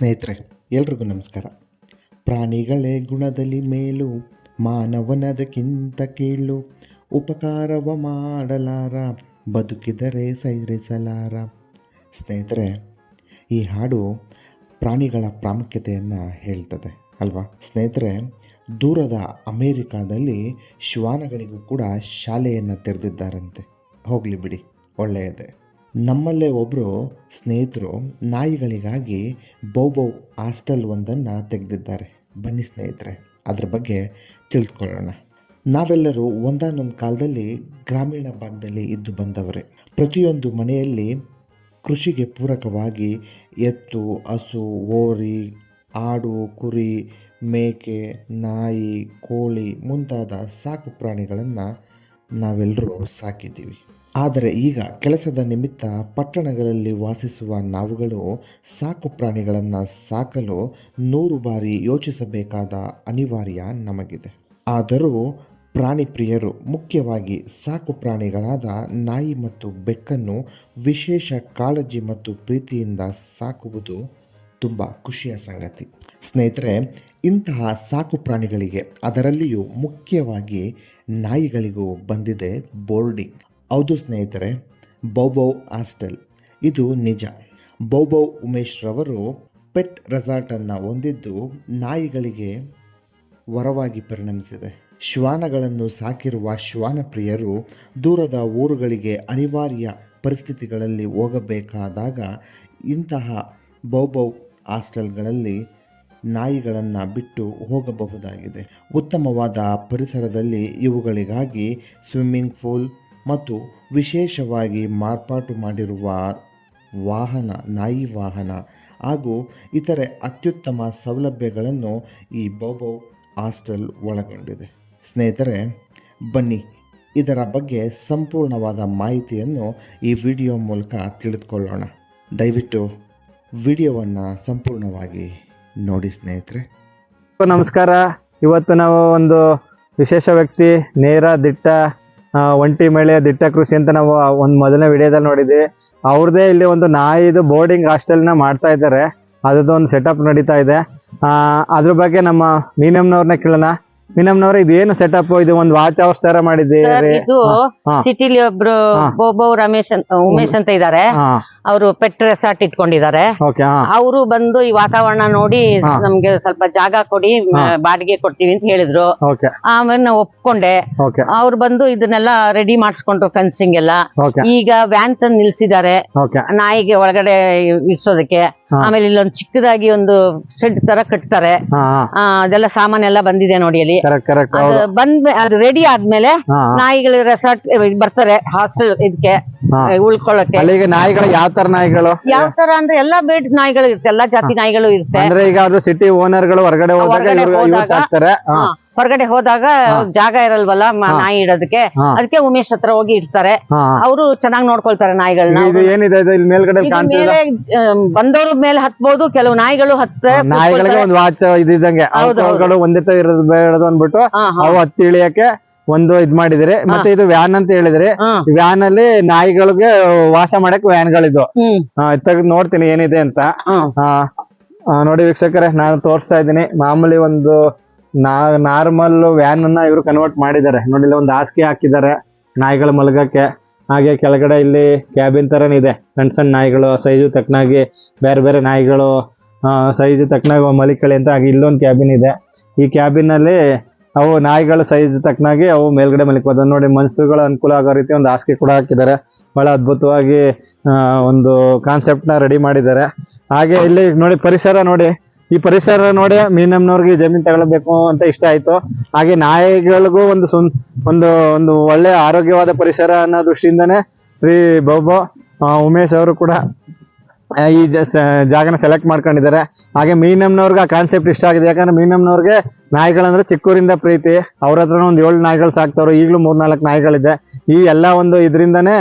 ಸ್ನೇಹಿತರೆ, ಎಲ್ರಿಗೂ ನಮಸ್ಕಾರ. ಪ್ರಾಣಿಗಳೇ ಗುಣದಲ್ಲಿ ಮೇಲು, ಮಾನವನದಕ್ಕಿಂತ ಕೀಳು. ಉಪಕಾರವ ಮಾಡಲಾರ, ಬದುಕಿದರೆ ಸೈರಿಸಲಾರ. ಸ್ನೇಹಿತರೆ, ಈ ಹಾಡು ಪ್ರಾಣಿಗಳ ಪ್ರಾಮುಖ್ಯತೆಯನ್ನು ಹೇಳ್ತದೆ, ಅಲ್ವಾ? ಸ್ನೇಹಿತರೆ, ದೂರದ ಅಮೇರಿಕಾದಲ್ಲಿ ಶ್ವಾನಗಳಿಗೂ ಕೂಡ ಶಾಲೆಯನ್ನು ತೆರೆದಿದ್ದಾರಂತೆ. ಹೋಗಲಿ ಬಿಡಿ, ಒಳ್ಳೆಯದೇ. ನಮ್ಮಲ್ಲೇ ಒಬ್ಬರು ಸ್ನೇಹಿತರು ನಾಯಿಗಳಿಗಾಗಿ ಬೌಬೌ ಹಾಸ್ಟೆಲ್ ಒಂದನ್ನು ತೆಗೆದಿದ್ದಾರೆ. ಬನ್ನಿ ಸ್ನೇಹಿತರೆ, ಅದರ ಬಗ್ಗೆ ತಿಳ್ಕೊಳ್ಳೋಣ. ನಾವೆಲ್ಲರೂ ಒಂದಾನೊಂದು ಕಾಲದಲ್ಲಿ ಗ್ರಾಮೀಣ ಭಾಗದಲ್ಲಿ ಇದ್ದು ಬಂದವರೇ. ಪ್ರತಿಯೊಂದು ಮನೆಯಲ್ಲಿ ಕೃಷಿಗೆ ಪೂರಕವಾಗಿ ಎತ್ತು, ಹಸು ಓರಿ ಆಡು, ಕುರಿ, ಮೇಕೆ, ನಾಯಿ, ಕೋಳಿ ಮುಂತಾದ ಸಾಕು ಪ್ರಾಣಿಗಳನ್ನು ನಾವೆಲ್ಲರೂ ಸಾಕಿದ್ದೀವಿ. ಆದರೆ ಈಗ ಕೆಲಸದ ನಿಮಿತ್ತ ಪಟ್ಟಣಗಳಲ್ಲಿ ವಾಸಿಸುವ ನಾವುಗಳು ಸಾಕು ಪ್ರಾಣಿಗಳನ್ನು ಸಾಕಲು ನೂರು ಬಾರಿ ಯೋಚಿಸಬೇಕಾದ ಅನಿವಾರ್ಯ ನಮಗಿದೆ. ಆದರೂ ಪ್ರಾಣಿ ಪ್ರಿಯರು ಮುಖ್ಯವಾಗಿ ಸಾಕು ಪ್ರಾಣಿಗಳಾದ ನಾಯಿ ಮತ್ತು ಬೆಕ್ಕನ್ನು ವಿಶೇಷ ಕಾಳಜಿ ಮತ್ತು ಪ್ರೀತಿಯಿಂದ ಸಾಕುವುದು ತುಂಬ ಖುಷಿಯ ಸಂಗತಿ. ಸ್ನೇಹಿತರೆ, ಇಂತಹ ಸಾಕು ಪ್ರಾಣಿಗಳಿಗೆ ಅದರಲ್ಲಿಯೂ ಮುಖ್ಯವಾಗಿ ನಾಯಿಗಳಿಗೂ ಬಂದಿದೆ ಬೋರ್ಡಿಂಗ್. ಹೌದು ಸ್ನೇಹಿತರೆ, ಬೌಬೌ ಹಾಸ್ಟೆಲ್. ಇದು ನಿಜ. ಬೌಬೌ ಉಮೇಶ್ ರವರು ಪೆಟ್ ರೆಸಾರ್ಟನ್ನು ಹೊಂದಿದ್ದು ನಾಯಿಗಳಿಗೆ ವರವಾಗಿ ಪರಿಣಮಿಸಿದೆ. ಶ್ವಾನಗಳನ್ನು ಸಾಕಿರುವ ಶ್ವಾನ ಪ್ರಿಯರು ದೂರದ ಊರುಗಳಿಗೆ ಅನಿವಾರ್ಯ ಪರಿಸ್ಥಿತಿಗಳಲ್ಲಿ ಹೋಗಬೇಕಾದಾಗ ಇಂತಹ ಬೌಬೌ ಹಾಸ್ಟೆಲ್ಗಳಲ್ಲಿ ನಾಯಿಗಳನ್ನು ಬಿಟ್ಟು ಹೋಗಬಹುದಾಗಿದೆ. ಉತ್ತಮವಾದ ಪರಿಸರದಲ್ಲಿ ಇವುಗಳಿಗಾಗಿ ಸ್ವಿಮ್ಮಿಂಗ್ ಪೂಲ್ ಮತ್ತು ವಿಶೇಷವಾಗಿ ಮಾರ್ಪಾಟು ಮಾಡಿರುವ ವಾಹನ, ನಾಯಿ ವಾಹನ ಹಾಗೂ ಇತರೆ ಅತ್ಯುತ್ತಮ ಸೌಲಭ್ಯಗಳನ್ನು ಈ ಬೌಬೌ ಹಾಸ್ಟೆಲ್ ಒಳಗೊಂಡಿದೆ. ಸ್ನೇಹಿತರೆ, ಬನ್ನಿ, ಇದರ ಬಗ್ಗೆ ಸಂಪೂರ್ಣವಾದ ಮಾಹಿತಿಯನ್ನು ಈ ವಿಡಿಯೋ ಮೂಲಕ ತಿಳಿದುಕೊಳ್ಳೋಣ. ದಯವಿಟ್ಟು ವಿಡಿಯೋವನ್ನು ಸಂಪೂರ್ಣವಾಗಿ ನೋಡಿ ಸ್ನೇಹಿತರೆ. ನಮಸ್ಕಾರ. ಇವತ್ತು ನಾವು ಒಂದು ವಿಶೇಷ ವ್ಯಕ್ತಿ ನೇರ ದಿಟ್ಟ ಒಂಟಿ ಮಳೆ ದಿಟ್ಟ ಕೃಷಿ ಅಂತ ನಾವು ಒಂದು ಮೊದಲನೇ ವಿಡಿಯೋದಲ್ಲಿ ನೋಡಿದ್ವಿ. ಅವ್ರದೇ ಇಲ್ಲಿ ಒಂದು ನಾಯಿದು ಬೋರ್ಡಿಂಗ್ ಹಾಸ್ಟೆಲ್ನ ಮಾಡ್ತಾ ಇದ್ದಾರೆ. ಅದ್ರದ್ದು ಒಂದು ಸೆಟಪ್ ನಡೀತಾ ಇದೆ. ಆ, ಅದ್ರ ಬಗ್ಗೆ ನಮ್ಮ ಮೀನಮ್ನವ್ರನ್ನ ಕೇಳೋಣ. ಮೀನಮ್ನವ್ರ ಇದೇನು ಸೆಟಪ್ ಇದು ಒಂದು ವಾಚ್ ಅವರ್ಸ್ ತರ ಮಾಡಿದ್ದೀರಿ. ಸಿಟಿಲಿ ಒಬ್ರು. ಬೋಬೋ ರಮೇಶ್ ಉಮೇಶ್ ಅಂತ ಇದ್ದಾರೆ. ಅವರು ಪೆಟ್ ರೆಸಾರ್ಟ್ ಇಟ್ಕೊಂಡಿದ್ದಾರೆ. ಅವರು ಬಂದು ಈ ವಾತಾವರಣ ನೋಡಿ. ನಮ್ಗೆ ಸ್ವಲ್ಪ ಜಾಗ ಕೊಡಿ ಬಾಡಿಗೆ ಕೊಡ್ತೀವಿ ಅಂತ ಹೇಳಿದ್ರು. ಆಮೇಲೆ ನಾವು ಒಪ್ಕೊಂಡೆ. ಅವ್ರು ಬಂದು ಇದನ್ನೆಲ್ಲ ರೆಡಿ ಮಾಡಿಸ್ಕೊಂಡ್ರು ಫೆನ್ಸಿಂಗ್ ಎಲ್ಲ. ಈಗ ವ್ಯಾನ್ ತಂದು ನಿಲ್ಸಿದ್ದಾರೆ. ನಾಯಿಗೆ ಒಳಗಡೆ ಇಡ್ಸೋದಕ್ಕೆ. ಆಮೇಲೆ ಇಲ್ಲೊಂದು ಚಿಕ್ಕದಾಗಿ ಒಂದು ಸೆಡ್ ತರ ಕಟ್ತಾರೆ. ಆ ಅದೆಲ್ಲಾ ಸಾಮಾನೆಲ್ಲ ಬಂದಿದೆ ನೋಡಿ ಅಲ್ಲಿ ಬಂದ್ ರೆಡಿ ಆದ್ಮೇಲೆ ನಾಯಿಗಳು ರೆಸಾರ್ಟ್ ಬರ್ತಾರೆ ಹಾಸ್ಟೆಲ್ ಇದಕ್ಕೆ. ಉಳ್ಕೊಳ್ಳಕ್ಕೆ ನಾಯಿಗಳು ಯಾವ ತರ ನಾಯಿಗಳು? ಯಾವ ತರ ಅಂದ್ರೆ ಎಲ್ಲಾ ಬೇಡ್ ನಾಯಿಗಳು ಇರುತ್ತೆ ಎಲ್ಲಾ ಜಾತಿ ನಾಯಿಗಳು ಇರುತ್ತೆ. ಅಂದ್ರೆ ಈಗ ಅದು ಸಿಟಿ ಹೊರಗಡೆ ಹೋದಾಗ ಹೊರಗಡೆ ಯೂಸ್ ಹೋದಾಗ, ಆಗ್ತಾರೆ. ಹೊರಗಡೆ ಹೋದಾಗ ಜಾಗ ಇರಲ್ವಲ್ಲ ನಾಯಿ ಇಡೋದಕ್ಕೆ? ಅದಕ್ಕೆ ಉಮೇಶ್ ಹತ್ರ ಹೋಗಿ ಇಡ್ತಾರೆ. ಅವರು ಚೆನ್ನಾಗಿ ನೋಡ್ಕೊಳ್ತಾರೆ ನಾಯಿಗಳನ್ನ ಇದು ಏನಿದೆ? ಇದು ಇಲ್ಲಿ ಮೇಲ್ಗಡೆ ಮೇಲೆ ಬಂದವ್ರ ಮೇಲೆ ಹತ್ಬೋದು ಕೆಲವು ನಾಯಿಗಳು ಹತ್ತೆ ನಾಯಿಗಳಿಗೆ ಒಂದು ವಾಚ್ ಇದ್ದಂಗೆ. ಒಂದೇ ತರ ಇರೋದು ಬೇಡದು ಅಂದ್ಬಿಟ್ಟು. ಅವು ಹತ್ತಿ ಇಳಿಯಕ್ಕೆ ಒಂದು ಇದ್ ಮಾಡಿದ್ರೆ ಮತ್ತೆ ಇದು ವ್ಯಾನ್ ಅಂತ ಹೇಳಿದ್ರೆ ವ್ಯಾನ್ ಅಲ್ಲಿ ನಾಯಿಗಳಿಗೆ ವಾಸ ಮಾಡಕ್ ವ್ಯಾನ್ ಗಳಿದು ಹ್ಮ್. ತೆಗೆದು ನೋಡ್ತೀನಿ ಏನಿದೆ ಅಂತ. ನೋಡಿ ವೀಕ್ಷಕರೇ ನಾನು ತೋರಿಸ್ತಾ ಇದ್ದೀನಿ. ಮಾಮೂಲಿ ಒಂದು ನಾ ನಾರ್ಮಲ್ ವ್ಯಾನ್ ಅನ್ನ ಇವರು ಕನ್ವರ್ಟ್ ಮಾಡಿದ್ದಾರೆ. ನೋಡಿ ಇಲ್ಲಿ ಒಂದು ಹಾಸಿಗೆ ಹಾಕಿದ್ದಾರೆ ನಾಯಿಗಳು ಮಲಗಕ್ಕೆ. ಹಾಗೆ ಕೆಳಗಡೆ ಇಲ್ಲಿ ಕ್ಯಾಬಿನ್ ತರನೇ ಇದೆ. ಸಣ್ಣ ಸಣ್ಣ ನಾಯಿಗಳು ಸೈಜು ತಕ್ಕನಾಗಿ ಬೇರೆ ಬೇರೆ ನಾಯಿಗಳು ಸೈಜು ತಕ್ಕನಾಗಿ ಮಲಿಕಳಿ ಅಂತ ಹಾಗೆ ಇಲ್ಲೊಂದು ಕ್ಯಾಬಿನ್ ಇದೆ. ಈ ಕ್ಯಾಬಿನ್ ಅಲ್ಲಿ ಅವು ನಾಯಿಗಳ ಸೈಜ್ ತಕ್ಕನಾಗಿ ಅವು ಮೇಲ್ಗಡೆ ಮಲಿಕೋದ್ ನೋಡಿ ಮನ್ಸುಗಳ ಅನುಕೂಲ ಆಗೋ ರೀತಿ ಒಂದು ಹಾಸಿಗೆ ಕೂಡ ಹಾಕಿದ್ದಾರೆ. ಬಹಳ ಅದ್ಭುತವಾಗಿ ಒಂದು ಕಾನ್ಸೆಪ್ಟ್ನ ರೆಡಿ ಮಾಡಿದ್ದಾರೆ. ಹಾಗೆ ಇಲ್ಲಿ ನೋಡಿ, ಪರಿಸರ ನೋಡಿ. ಈ ಪರಿಸರ ನೋಡಿ ಮೀನಮ್ನವ್ರಿಗೆ ಜಮೀನ್ ತಗೊಳ್ಬೇಕು ಅಂತ ಇಷ್ಟ ಆಯ್ತು. ಹಾಗೆ ನಾಯಿಗಳಿಗೂ ಒಂದು ಸುನ್, ಒಂದು ಒಂದು ಒಳ್ಳೆ ಆರೋಗ್ಯವಾದ ಪರಿಸರ ಅನ್ನೋ ದೃಷ್ಟಿಯಿಂದನೇ ಶ್ರೀ ಬಾಬು ಉಮೇಶ್ ಅವರು ಕೂಡ ಈ ಜಾಗನ ಸೆಲೆಕ್ಟ್ ಮಾಡ್ಕೊಂಡಿದ್ದಾರೆ. ಹಾಗೆ ಮೀನಮ್ನವ್ರಿಗೆ ಆ ಕಾನ್ಸೆಪ್ಟ್ ಇಷ್ಟ ಆಗಿದೆ. ಯಾಕಂದ್ರೆ ಮೀನಮ್ನವ್ರಿಗೆ ನಾಯಿಗಳಂದ್ರೆ ಚಿಕ್ಕೂರಿಂದ ಪ್ರೀತಿ. ಅವ್ರ ಹತ್ರ ಒಂದು ಏಳು ನಾಯಿಗಳು ಸಾಕ್ತವ್ರು. ಈಗಲೂ ಮೂರ್ನಾಲ್ಕು ನಾಯಿಗಳಿದೆ. ಈ ಎಲ್ಲ ಒಂದು ಇದರಿಂದನೇ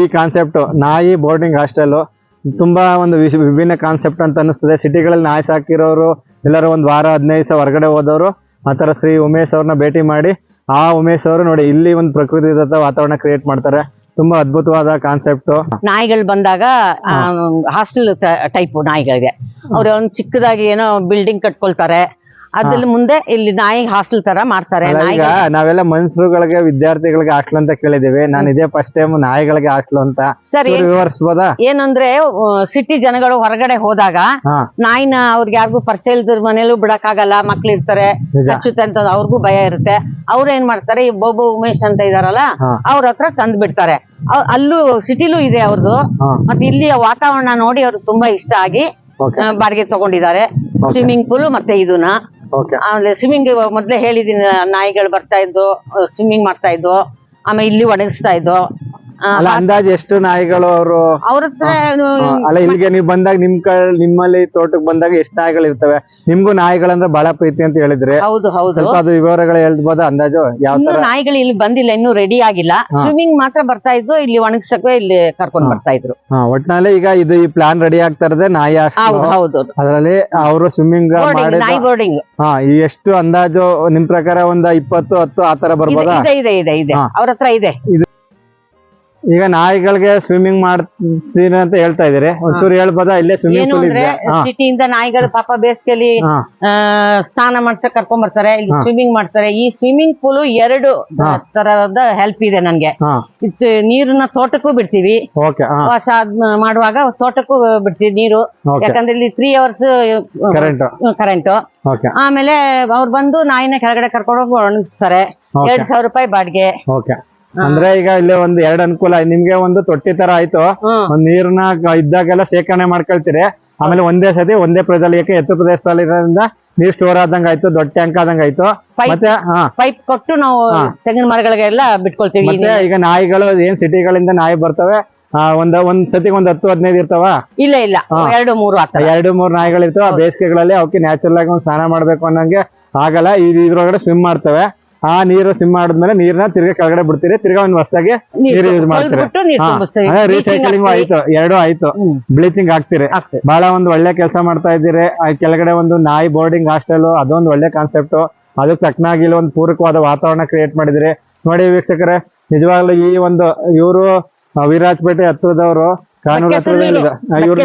ಈ ಕಾನ್ಸೆಪ್ಟ್ ನಾಯಿ ಬೋರ್ಡಿಂಗ್ ಹಾಸ್ಟೆಲ್ ತುಂಬಾ ಒಂದು ವಿಭಿನ್ನ ಕಾನ್ಸೆಪ್ಟ್ ಅಂತ ಅನಿಸ್ತದೆ ಸಿಟಿಗಳಲ್ಲಿ ನಾಯಿ ಸಾಕಿರೋರು ಎಲ್ಲರೂ ಒಂದು ವಾರ, ಹದಿನೈದು ಸಾವಿರ ಹೊರಗಡೆ ಹೋದವರು. ಆ ಥರ ಶ್ರೀ ಉಮೇಶ್ ಅವ್ರನ್ನ ಭೇಟಿ ಮಾಡಿ, ಆ ಉಮೇಶ್ ಅವರು ನೋಡಿ, ಇಲ್ಲಿ ಒಂದು ಪ್ರಕೃತಿ ದತ್ತ ವಾತಾವರಣ ಕ್ರಿಯೇಟ್ ಮಾಡ್ತಾರೆ. ತುಂಬಾ ಅದ್ಭುತವಾದ ಕಾನ್ಸೆಪ್ಟ್ ನಾಯಿಗಳು ಬಂದಾಗ ಹಾಸ್ಟೆಲ್ ಟೈಪ್ ನಾಯಿಗಳಿಗೆ ಅವ್ರು ಒಂದ್ ಚಿಕ್ಕದಾಗಿ ಏನೋ ಬಿಲ್ಡಿಂಗ್ ಕಟ್ಕೊಳ್ತಾರೆ. ಅದ್ರಲ್ಲಿ ಮುಂದೆ ಇಲ್ಲಿ ನಾಯಿ ಹಾಸ್ಟೆಲ್ ತರ ಮಾಡ್ತಾರೆ. ಈಗ ನಾವೆಲ್ಲ ಮನ್ಸರುಗಳಿಗೆ ವಿದ್ಯಾರ್ಥಿಗಳಿಗೆ ಹಾಕ್ಲು ಅಂತ ಕೇಳಿದೀವಿ. ನಾನು ಇದೇ ಫಸ್ಟ್ ಟೈಮ್ ನಾಯಿಗಳಿಗೆ ಹಾಕ್ಲು ಅಂತ. ಸರಿ ವಿವರಿಸ್ಬೋದಾ? ಏನಂದ್ರೆ ಸಿಟಿ ಜನಗಳು ಹೊರಗಡೆ ಹೋದಾಗ ನಾಯಿನ ಅವ್ರಿಗೆ ಯಾರಿಗೂ ಪರಿಚಯ ಇಲ್ದ್ರ ಮನೇಲೂ ಬಿಡಕ್ಕಾಗಲ್ಲ ಮಕ್ಳು ಇರ್ತಾರೆ ಅಂತ ಅವ್ರಿಗೂ ಭಯ ಇರುತ್ತೆ. ಅವ್ರ ಏನ್ ಮಾಡ್ತಾರೆ ಈ ಬೋಬೋ ಉಮೇಶ್ ಅಂತ ಇದಾರಲ್ಲ. ಅವ್ರ ಹತ್ರ ತಂದ್ ಬಿಡ್ತಾರೆ. ಅಲ್ಲೂ ಸಿಟಿಲೂ ಇದೆ ಅವ್ರದ್ದು ಮತ್ತೆ ಇಲ್ಲಿಯ ವಾತಾವರಣ ನೋಡಿ ಅವ್ರಿಗೆ ತುಂಬಾ ಇಷ್ಟ ಆಗಿ ಬಾಡಿಗೆ ತಗೊಂಡಿದ್ದಾರೆ. ಸ್ವಿಮ್ಮಿಂಗ್ ಪೂಲ್ ಮತ್ತೆ ಇದನ್ನ. ಆಮೇಲೆ ಸ್ವಿಮ್ಮಿಂಗ್ ಮೊದ್ಲೇ ಹೇಳಿದೀನಿ ನಾಯಿಗಳು ಬರ್ತಾ ಇದ್ವು ಸ್ವಿಮ್ಮಿಂಗ್ ಮಾಡ್ತಾ ಇದ್ವು ಆಮೇಲೆ ಇಲ್ಲಿ ಒಣಗಿಸ್ತಾ ಇದ್ವು ಅಲ್ಲ ಅಂದಾಜ್ ಎಷ್ಟು ನಾಯಿಗಳು ಅವರು? ಅವ್ರ ಹತ್ರ ಅಲ್ಲ ಇಲ್ಲಿಗೆ ನೀವು ಬಂದಾಗ ನಿಮ್ ಕಳ್ ನಿಮ್ಮಲ್ಲಿ ತೋಟಕ್ಕೆ ಬಂದಾಗ ಎಷ್ಟು ನಾಯಿಗಳು ಇರ್ತವೆ? ನಿಮ್ಗೂ ನಾಯಿಗಳಂದ್ರೆ ಬಹಳ ಪ್ರೀತಿ ಅಂತ ಹೇಳಿದ್ರೆ. ಹೌದು ಹೌದು. ಸ್ವಲ್ಪ ಅದು ವಿವರಗಳು ಹೇಳ್ಬೋದಾ ಅಂದಾಜು ಯಾವ ಇನ್ನು ತರ? ನಾಯಿಗಳು ಇಲ್ಲಿ ಬಂದಿಲ್ಲ ಇನ್ನು ರೆಡಿ ಆಗಿಲ್ಲ. ಹಾ. ಸ್ವಿಮ್ಮಿಂಗ್ ಮಾತ್ರ ಬರ್ತಾ ಇದ್ರು ಇಲ್ಲಿ ಒಣಗ್ಸಕ್ಕೆ ಇಲ್ಲಿ ಕರ್ಕೊಂಡ್ ಹಾ. ಬರ್ತಾ ಇದ್ರು. ಹಾ ಒಟ್ನಲ್ಲಿ ಈಗ ಇದು ಈ ಪ್ಲಾನ್ ರೆಡಿ ಆಗ್ತಾ ಇರೋದೇ ನಾಯಿ ಹೌದು ಹೌದು. ಅದರಲ್ಲಿ ಅವರು ಸ್ವಿಮ್ಮಿಂಗ್ ಬೋರ್ಡಿಂಗ್ ಮಾಡಿದ ನಾಯಿ ಬೋರ್ಡಿಂಗ್ ಹಾ ಈ ಎಷ್ಟು ಅಂದಾಜು ನಿಮ್ ಪ್ರಕಾರ ಒಂದ್ ಇಪ್ಪತ್ತು ಹತ್ತು ಆತರ ಬರ್ಬೋದಾ? ಇದೆ ಇದೆ ಇದೆ ಇದೆ. ಹಾ. ಅವ್ರ ಹತ್ರ ಇದೆ ಈಗ ನಾಯಿಗಳಿಗೆ ಸ್ವಿಮ್ಮಿಂಗ್ ಮಾಡ್ತೀರ ಅಂತ ಹೇಳ್ತಾ ಇದಾರೆ ಒಂಚೂರು ಹೇಳ್ಬೋದಾ? ಇಲ್ಲೇ ಸ್ವಿಮ್ಮಿಂಗ್ ಏನು ಪೂಲ್ ಅಂದ್ರೆ ಇದೆ ಹಾ. ಸಿಟಿಯಿಂದ ನಾಯಿಗಳು ಪಾಪ ಬೇಸಿಗೆಲಿ ಹಾ. ಸ್ನಾನ ಮಾಡ್ಸಕ್ ಕರ್ಕೊಂಡ್ ಬರ್ತಾರೆ ಇಲ್ಲಿ ಹಾ. ಸ್ವಿಮ್ಮಿಂಗ್ ಮಾಡ್ತಾರೆ. ಈ ಸ್ವಿಮ್ಮಿಂಗ್ ಪೂಲ್ ಎರಡು ಹಾ. ತರದ ಹೆಲ್ಪ್ ಇದೆ ನನ್ಗೆ. ಹಾ. ಇದ್ ನೀರನ್ನ ತೋಟಕ್ಕೂ ಬಿಡ್ತೀವಿ. ಓಕೆ ಹಾ. ವಾಶ ಆದ್ ಮಾಡುವಾಗ ತೋಟಕ್ಕೂ ಬಿಡ್ತೀವಿ ನೀರು. ಯಾಕಂದ್ರೆ ಇಲ್ಲಿ three hours current current okay. ಆಮೇಲೆ ಅವ್ರು ಬಂದು ನಾಯಿನ ಕೆಳಗಡೆ ಕರ್ಕೊಂಡು ಹೋಗಿ ಒಣಗಿಸ್ತಾರೆ. ಎರಡ್ ಸಾವಿರ ರೂಪಾಯಿ ಬಾಡಿಗೆ. ಓಕೆ. ಅಂದ್ರೆ ಈಗ ಇಲ್ಲಿ ಒಂದ್ ಎರಡ್ ಅನುಕೂಲ ನಿಮ್ಗೆ ಒಂದು ತೊಟ್ಟಿ ತರ ಆಯ್ತು. ಒಂದ್ ನೀರ್ನ ಇದ್ದಾಗೆಲ್ಲ ಶೇಖರಣೆ ಮಾಡ್ಕೊಳ್ತೀರಿ. ಆಮೇಲೆ ಒಂದೇ ಸತಿ ಒಂದೇ ಪ್ರದೇಶದಲ್ಲಿ ಯಾಕೆ ಎತ್ತರ ಪ್ರದೇಶದಲ್ಲಿ ಇರೋದ್ರಿಂದ ನೀರ್ ಸ್ಟೋರ್ ಆದಂಗ ಆಯ್ತು ದೊಡ್ಡ ಟ್ಯಾಂಕ್ ಆದಂಗ ಆಯ್ತು. ಮತ್ತೆ ಹಾ. ಪೈಪ್ ಕೊಟ್ಟು ನಾವು. ತೆಂಗಿನ ಮರಗಳಿಗೆಲ್ಲ ಬಿಟ್ಕೊಳ್ತೀವಿ ಮತ್ತೆ ಈಗ. ನಾಯಿಗಳು ಏನ್ ಸಿಟಿಗಳಿಂದ ನಾಯಿ ಬರ್ತವೆ? ಆ, ಒಂದ್ ಒಂದ್ ಸತಿ ಒಂದ್ ಹತ್ತು ಹದಿನೈದು ಇರ್ತಾವ? ಇಲ್ಲ ಇಲ್ಲ. ಎರಡು ಮೂರು ಎರಡು ಮೂರು ನಾಯಿಗಳು ಇರ್ತಾವ. ಬೇಸಿಗೆಗಳಲ್ಲಿ ಅವಕ್ಕೆ ನ್ಯಾಚುರಲ್ ಆಗಿ ಒಂದ್ ಸ್ನಾನ ಮಾಡ್ಬೇಕು ಅನ್ನಂಗೆ ಆಗಲ್ಲ. ಇದ್- ಇದ್ರೊಳಗಡೆ ಸ್ವಿಮ್ ಮಾಡ್ತವೆ. ಆ ನೀರು ಸಿಮ್ ಮಾಡಿದ್ಮೇಲೆ ನೀರ್ನ ತಿರ್ಗಾ ಕೆಳಗಡೆ ಬಿಡ್ತೀರಿ. ತಿರ್ಗಾ ಒಂದ್ ಹೊಸದಾಗಿ ನೀರು ಯೂಸ್ ಮಾಡ್ತೀರಿ. ರೀಸೈಕ್ಲಿಂಗ್. ಆಯ್ತು. ಎರಡು ಆಯ್ತು. ಬ್ಲೀಚಿಂಗ್ ಹಾಕ್ತಿರಿ. ಬಹಳ ಒಂದ್ ಒಳ್ಳೆ ಕೆಲಸ ಮಾಡ್ತಾ ಇದ್ದೀರಿ. ಕೆಳಗಡೆ ಒಂದು ನಾಯಿ ಬೋರ್ಡಿಂಗ್ ಹಾಸ್ಟೆಲ್ ಅದೊಂದು ಒಳ್ಳೆ ಕಾನ್ಸೆಪ್ಟ್ ಅದಕ್ಕೆ ತಕ್ಕನಾಗಿ ಇಲ್ಲಿ ಒಂದು ಪೂರಕವಾದ ವಾತಾವರಣ ಕ್ರಿಯೇಟ್ ಮಾಡಿದಿರಿ ನೋಡಿ ವೀಕ್ಷಕರೇ ನಿಜವಾಗ್ಲೂ ಈ ಒಂದು ಇವರು ವಿರಾಜಪೇಟೆ ಹತ್ರದವರು ಕಾನೂರು ಹತ್ರದ. ಇವ್ರು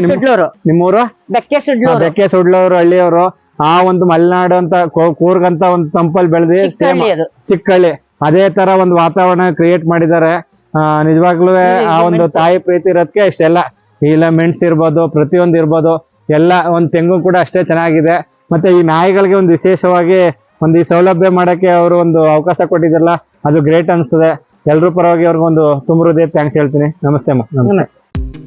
ನಿಮ್ಮೂರು? ಬೆಕ್ಕೆ ಸುಡ್ಲೂರು ಬೆಕ್ಕೆ ಸುಡ್ಲವರು ಹಳ್ಳಿಯವರು. ಆ ಒಂದು ಮಲೆನಾಡು ಅಂತ ಕೂರ್ಗ್ ಕೂರ್ಗಂತ ಒಂದು ತಂಪಲ್ಲಿ ಬೆಳೆದಿ ಸೇಮ್ ಚಿಕ್ಕಳ್ಳಿ. ಅದು ತರ ಒಂದು ವಾತಾವರಣ ಕ್ರಿಯೇಟ್ ಮಾಡಿದ್ದಾರೆ. ಆ, ನಿಜವಾಗ್ಲೂ ಆ ಒಂದು ತಾಯಿ ಪ್ರೀತಿ ಇರೋದಕ್ಕೆ ಇಷ್ಟೆಲ್ಲ. ಇಲ್ಲ ಮೆಣಸು ಇರ್ಬೋದು ಪ್ರತಿಯೊಂದು ಇರ್ಬೋದು ಎಲ್ಲ ಒಂದು ತೆಂಗು ಕೂಡ ಅಷ್ಟೇ ಚೆನ್ನಾಗಿದೆ. ಮತ್ತೆ ಈ ನಾಯಿಗಳಿಗೆ ಒಂದು ವಿಶೇಷವಾಗಿ ಒಂದು ಈ ಸೌಲಭ್ಯ ಮಾಡಕ್ಕೆ ಅವರು ಒಂದು ಅವಕಾಶ ಕೊಟ್ಟಿದ್ದಾರಲ್ಲ ಅದು ಗ್ರೇಟ್ ಅನಿಸ್ತದೆ. ಎಲ್ಲರೂ ಪರವಾಗಿ ಅವ್ರಿಗೊಂದು ತುಂಬ ಹೃದಯ ಥ್ಯಾಂಕ್ಸ್ ಹೇಳ್ತೀನಿ. ನಮಸ್ತೆ ಅಮ್ಮ. ನಮಸ್ತೆ.